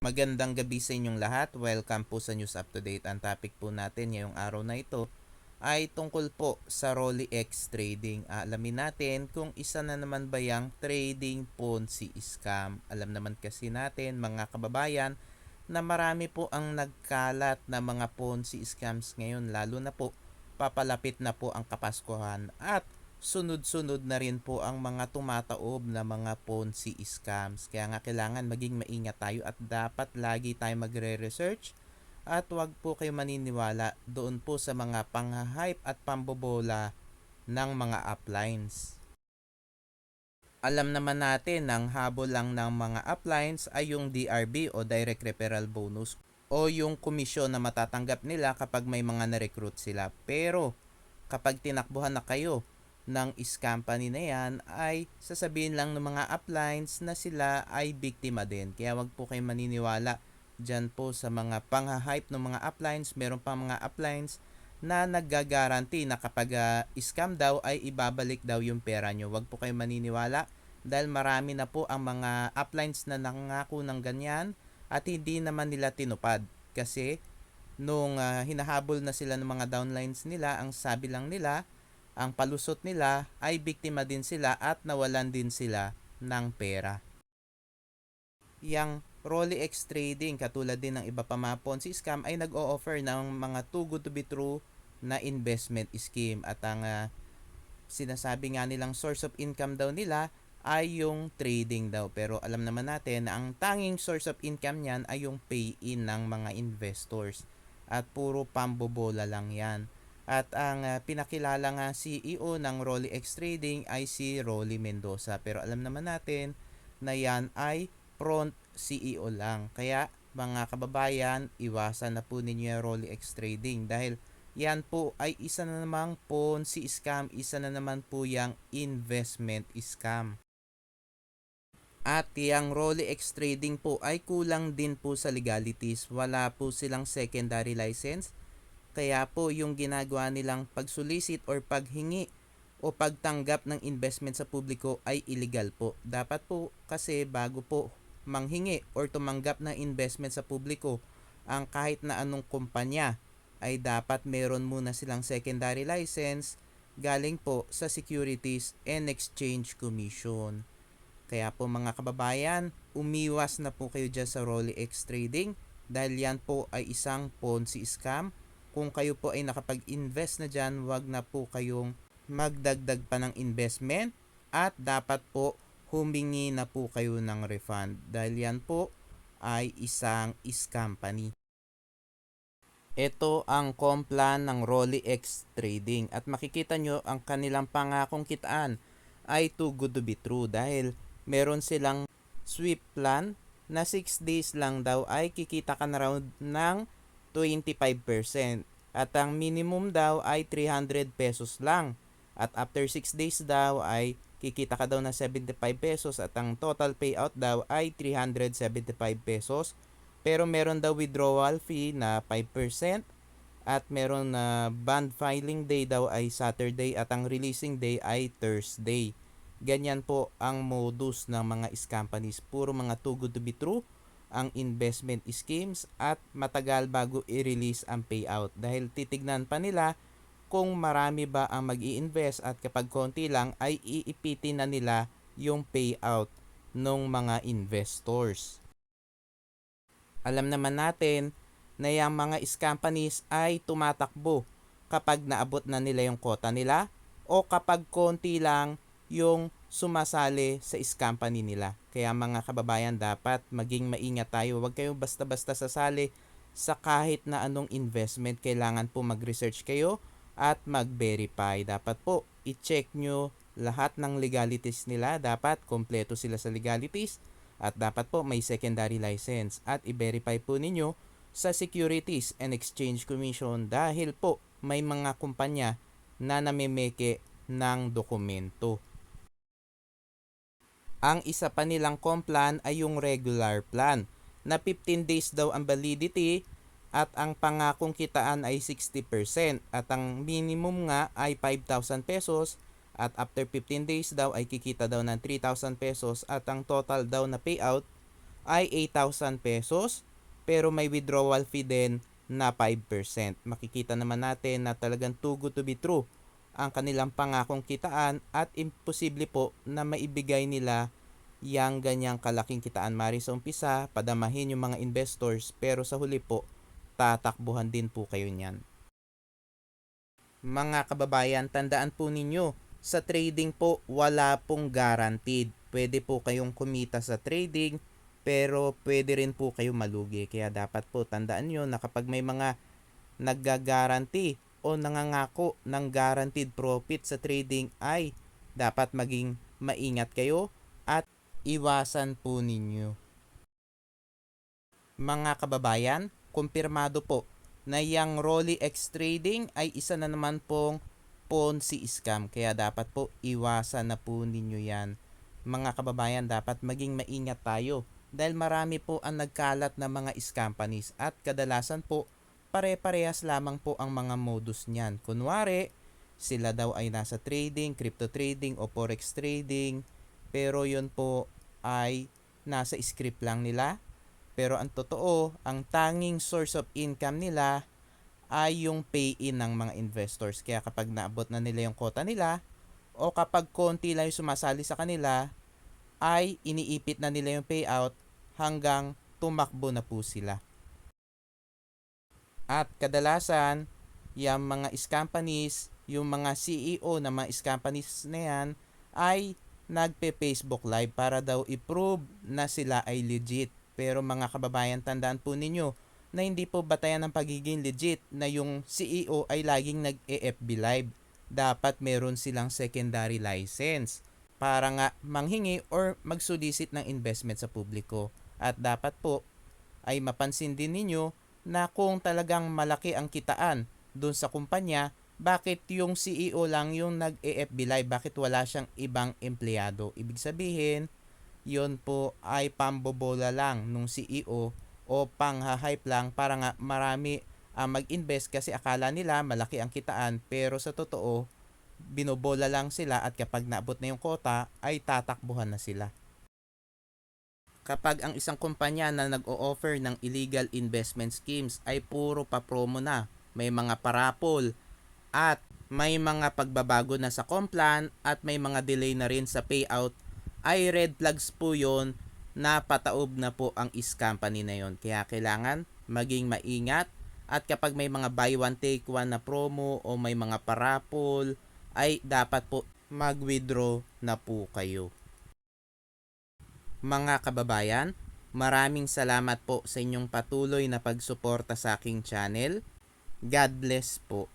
Magandang gabi sa inyong lahat. Welcome po sa News Up to Date. Ang topic po natin ngayong araw na ito ay tungkol po sa Rolex trading. Alamin natin kung isa na naman ba yung trading Ponzi scam. Alam naman kasi natin mga kababayan na marami po ang nagkalat na mga Ponzi scams ngayon lalo na po papalapit na po ang Kapaskuhan at sunod-sunod na rin po ang mga tumataob na mga Ponzi scams. Kaya nga kailangan maging maingat tayo at dapat lagi tayo magre-research at wag po kayo maniniwala doon po sa mga panghahype at pambobola ng mga uplines. Alam naman natin ang habol lang ng mga uplines ay yung DRB o Direct Referral Bonus o yung komisyon na matatanggap nila kapag may mga na-recruit sila. Pero kapag tinakbuhan na kayo ng company na yan ay sasabihin lang ng mga uplines na sila ay biktima din. Kaya wag po kayong maniniwala dyan po sa mga pangha-hype ng mga uplines. Meron pa mga uplines na naggagaranti na kapag uh, scam daw ay ibabalik daw yung pera nyo. Wag po kayong maniniwala dahil marami na po ang mga uplines na nangako ng ganyan at hindi naman nila tinupad. Kasi nung uh, hinahabol na sila ng mga downlines nila, ang sabi lang nila, ang palusot nila ay biktima din sila at nawalan din sila ng pera. Yang Rolex Trading, katulad din ng iba pa mga Ponzi scam, ay nag-o-offer ng mga too good to be true na investment scheme. At ang uh, sinasabi nga nilang source of income daw nila ay yung trading daw. Pero alam naman natin na ang tanging source of income niyan ay yung pay-in ng mga investors. At puro pambobola lang yan. At ang uh, pinakilala nga CEO ng Rolex Trading ay si Rolly Mendoza. Pero alam naman natin na yan ay front CEO lang. Kaya mga kababayan, iwasan na po ninyo yung Rolex Trading dahil yan po ay isa na namang Ponzi scam, isa na naman po yung investment scam. At yung Rolex Trading po ay kulang din po sa legalities. Wala po silang secondary license kaya po yung ginagawa nilang pagsulisit or paghingi o pagtanggap ng investment sa publiko ay illegal po. Dapat po kasi bago po manghingi or tumanggap ng investment sa publiko ang kahit na anong kumpanya ay dapat meron muna silang secondary license galing po sa Securities and Exchange Commission. Kaya po mga kababayan, umiwas na po kayo dyan sa Rolex Trading dahil yan po ay isang Ponzi scam kung kayo po ay nakapag-invest na dyan, wag na po kayong magdagdag pa ng investment at dapat po humingi na po kayo ng refund. Dahil yan po ay isang is company. Ito ang complan ng Rolex Trading. At makikita nyo ang kanilang pangakong kitaan ay too good to be true. Dahil meron silang sweep plan na 6 days lang daw ay kikita ka na raw ng 25%. At ang minimum daw ay 300 pesos lang. At after 6 days daw ay kikita ka daw na 75 pesos at ang total payout daw ay 375 pesos. Pero meron daw withdrawal fee na 5% at meron na bond filing day daw ay Saturday at ang releasing day ay Thursday. Ganyan po ang modus ng mga is companies. Puro mga too good to be true ang investment schemes at matagal bago i-release ang payout dahil titignan pa nila kung marami ba ang mag invest at kapag konti lang ay iipitin na nila yung payout ng mga investors. Alam naman natin na yung mga companies ay tumatakbo kapag naabot na nila yung quota nila o kapag konti lang yung sumasali sa is company nila. Kaya mga kababayan, dapat maging maingat tayo. Huwag kayong basta-basta sasali sa kahit na anong investment. Kailangan po mag-research kayo at mag-verify. Dapat po i-check nyo lahat ng legalities nila. Dapat kompleto sila sa legalities at dapat po may secondary license at i-verify po ninyo sa Securities and Exchange Commission dahil po may mga kumpanya na namimeke ng dokumento. Ang isa pa nilang complan ay yung regular plan na 15 days daw ang validity at ang pangakong kitaan ay 60% at ang minimum nga ay 5,000 pesos at after 15 days daw ay kikita daw ng 3,000 pesos at ang total daw na payout ay 8,000 pesos pero may withdrawal fee din na 5%. Makikita naman natin na talagang too good to be true ang kanilang pangakong kitaan at imposible po na maibigay nila yang ganyang kalaking kitaan mari sa umpisa, padamahin yung mga investors pero sa huli po tatakbuhan din po kayo niyan. Mga kababayan, tandaan po ninyo, sa trading po wala pong guaranteed. Pwede po kayong kumita sa trading pero pwede rin po kayo malugi. Kaya dapat po tandaan nyo na kapag may mga nagga-guarantee o nangangako ng guaranteed profit sa trading ay dapat maging maingat kayo at iwasan po ninyo. Mga kababayan, kumpirmado po na yung Rolex trading ay isa na naman pong Ponzi scam. Kaya dapat po iwasan na po ninyo yan. Mga kababayan, dapat maging maingat tayo dahil marami po ang nagkalat na mga scam companies at kadalasan po pare-parehas lamang po ang mga modus niyan. Kunwari, sila daw ay nasa trading, crypto trading o forex trading pero yun po ay nasa script lang nila. Pero ang totoo, ang tanging source of income nila ay yung pay-in ng mga investors. Kaya kapag naabot na nila yung quota nila, o kapag konti lang yung sumasali sa kanila, ay iniipit na nila yung payout hanggang tumakbo na po sila. At kadalasan, yung mga companies, yung mga CEO ng mga companies na yan, ay nagpe-Facebook Live para daw i-prove na sila ay legit. Pero mga kababayan, tandaan po ninyo, na hindi po batayan ng pagiging legit na yung CEO ay laging nag-EFB live. Dapat meron silang secondary license para nga manghingi or magsolicit ng investment sa publiko. At dapat po ay mapansin din ninyo na kung talagang malaki ang kitaan doon sa kumpanya, bakit yung CEO lang yung nag-EFB live? Bakit wala siyang ibang empleyado? Ibig sabihin, yon po ay pambobola lang nung CEO o pang-hype lang para nga marami ang mag-invest kasi akala nila malaki ang kitaan pero sa totoo binobola lang sila at kapag naabot na yung kota ay tatakbuhan na sila. Kapag ang isang kumpanya na nag-o-offer ng illegal investment schemes ay puro pa-promo na, may mga parapol at may mga pagbabago na sa complan at may mga delay na rin sa payout ay red flags po yon na pataob na po ang is company na yon. Kaya kailangan maging maingat at kapag may mga buy one take one na promo o may mga parapol ay dapat po mag-withdraw na po kayo. Mga kababayan, maraming salamat po sa inyong patuloy na pagsuporta sa aking channel. God bless po.